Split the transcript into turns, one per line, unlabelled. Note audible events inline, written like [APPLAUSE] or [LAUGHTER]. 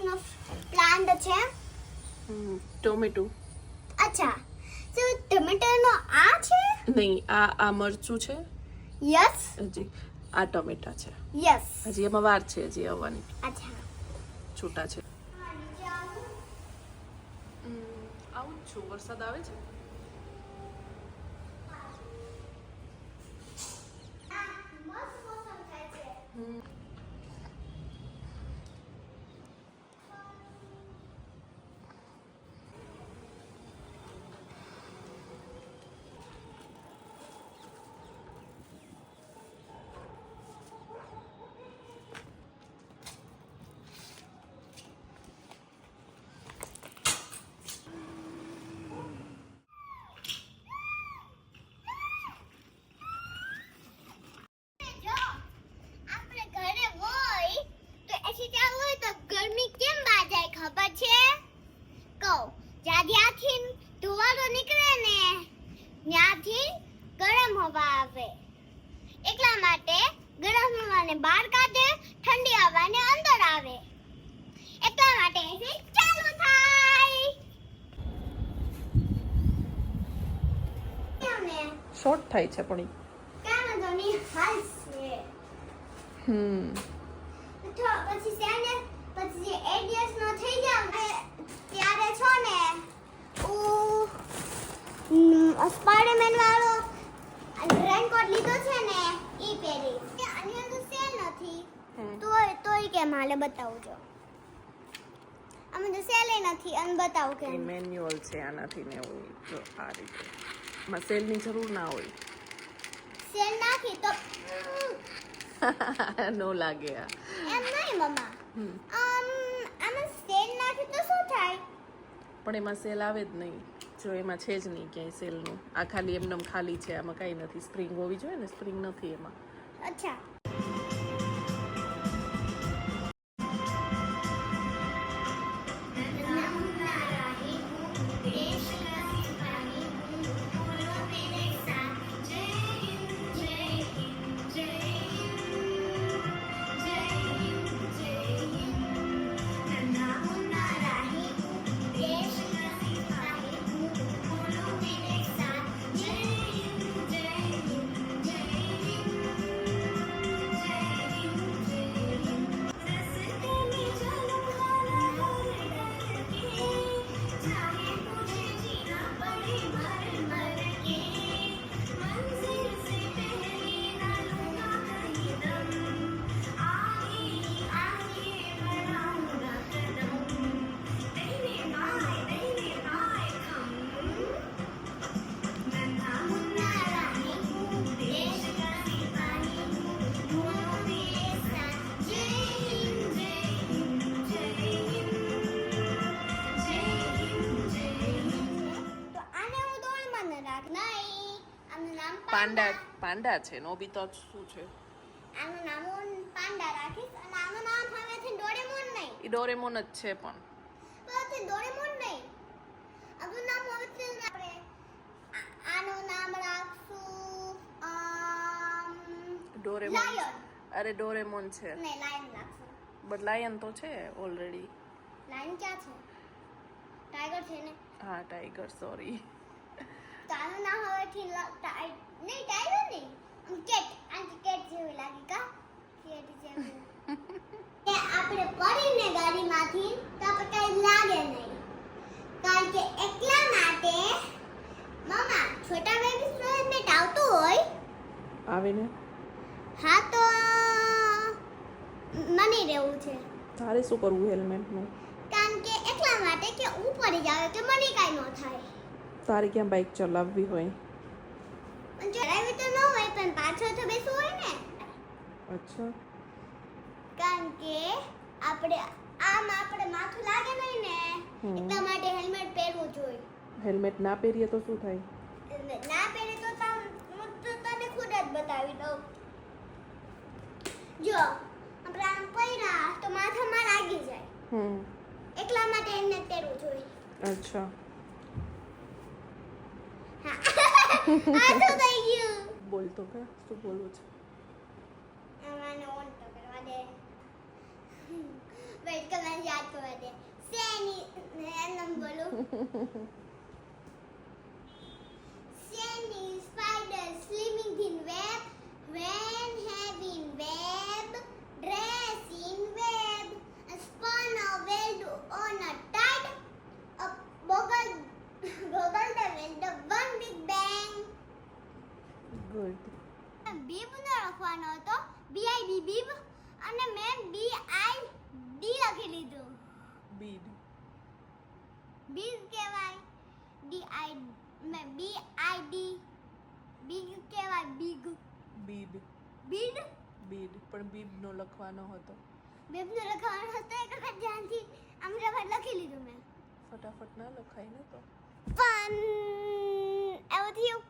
વેજીટેબલ્સનો plant છે?
હમ, tomato
અચ્છા. તો ટમેટાનો આ છે?
નહીં આ આ મરચું છે.
યસ
હજી આ ટોમેટા છે.
યસ
હજી એમાં વાર છે હજી આવવાની.
અચ્છા.
છૂટા છે. આવું છું. વરસાદ આવે છે?
જો આપણે ઘરે હોય તો એસી ચાલુ હોય તો ગરમી કેમ બહાર જાય ખબર છે કહું જ્યાં જ્યાંથી ધુવાડો નીકળે ને ત્યાંથી ગરમ હવા આવે. એટલા માટે ગરમ હવાને બહાર કાઢે ઠંડી હવાને અંદર આવે. એટલા માટે એસી ચાલુ થાય.
શોર્ટ થાય છે પણ હમ.
તો પછી પછી જે eight નો થઈ જાવ ત્યારે છો ને. સ્પાઈડરમેન વાળો રેનકોટ લીધો છે ને એ પહેરી. આની અંદર સેલ નથી.
તો
તોય તોય કેમ હાલે બતાવું જો. આમાં તો સેલે નથી અને બતાવું કે
મેન્યુઅલ છે આનાથી ને એવું જો આ રીતે. એમાં સેલની જરૂર ના હોય.
સેલ નાખી તો [LAUGHS]
નો લાગે આ.
એમ નહીં મમ્મા. આમ આમાં સેલ નાખી તો શું થાય?
પણ એમાં સેલ આવે જ નહીં. જો એમાં છે જ નહીં ક્યાંય સેલનું. આ ખાલી એમનેમ ખાલી છે, આમાં કાંઈ નથી. સ્પ્રિંગ હોવી જોઈએ ને? સ્પ્રિંગ નથી એમાં.
અચ્છા.
પાંડા પાંડા છે નોબિતા શું છે?
આનું નામ હું પાંડા રાખીશ અને આનું નામ હવેથી ડોરેમોન નહીં.
એ ડોરેમોન જ છે પણ.
પણ ડોરેમોન નહીં. આનું નામ હવેથી આપણે આનું નામ રાખશું
ડોરેમોન અરે ડોરેમોન છે.
નહીં લાયન રાખશું.
બટ લાયન તો છે ઓલરેડી
લાયન ક્યાં છે? ટાઈગર છે ને?
હા ટાઈગર સોરી
તો ના હવેથી નહીં ટાઈગર નહીં આમ કેટ આમ કેટ જેવી લાગી કા કેટ જેવી કે આપણે પડીને ગાડીમાંથી તો આપણે કઈ લાગે નહીં કારણ કે એકલા માટે મમ્મા છોટા બેબી સ્પ્રેડમેન્ટ આવતું હોય
આવીને?
હા તો મને રહેવું છે.
તારે શું કરવું હેલ્મેટનું?
કારણ કે એકલા માટે કે હું પડી જાવ તો મને કાંઈ ન થાય.
તારે ક્યાં બાઇક ચલાવવી હોય?
પણ જો તો ન હોય પણ પાછળ તો બેસવું હોય ને.
અચ્છા.
કારણ કે આપણે આમ આપણે માથું લાગે નહીં ને એટલા માટે હેલ્મેટ પહેરવું જોઈએ.
હેલ્મેટ ના પહેરીએ તો શું થાય?
ના પહેરે તો હું તો તને ખુદ જ બતાવી દઉં. જો આપણે આમ પહેર્યા તો માથામાં લાગી જાય.
હમ.
એટલા માટે એને પહેરવું જોઈએ.
અચ્છા
હા આ તો થઈ ગયું
કે? શું બોલવું છે?
કરવા દે. વેટ કર મને યાદ કરવા દે. સેની એમ બોલું
ગુડ
બીબ નો લખવાનો હતો. બી આઈ બી. બીબ અને મેં બી આઈ ડી લખી લીધું.
બીડ
બીજ કહેવાય? ડી આઈ મેં બી આઈ ડી બીગ કહેવાય? બીગ
બીડ
બીડ
બીડ પણ બીબ નો લખવાનો હતો.
બીબ નો લખવાનો હતો એક વખત ધ્યાનથી રબર લખી લીધું મેં.
ફટાફટ ના લખાય ને તો.
પણ એવું થયું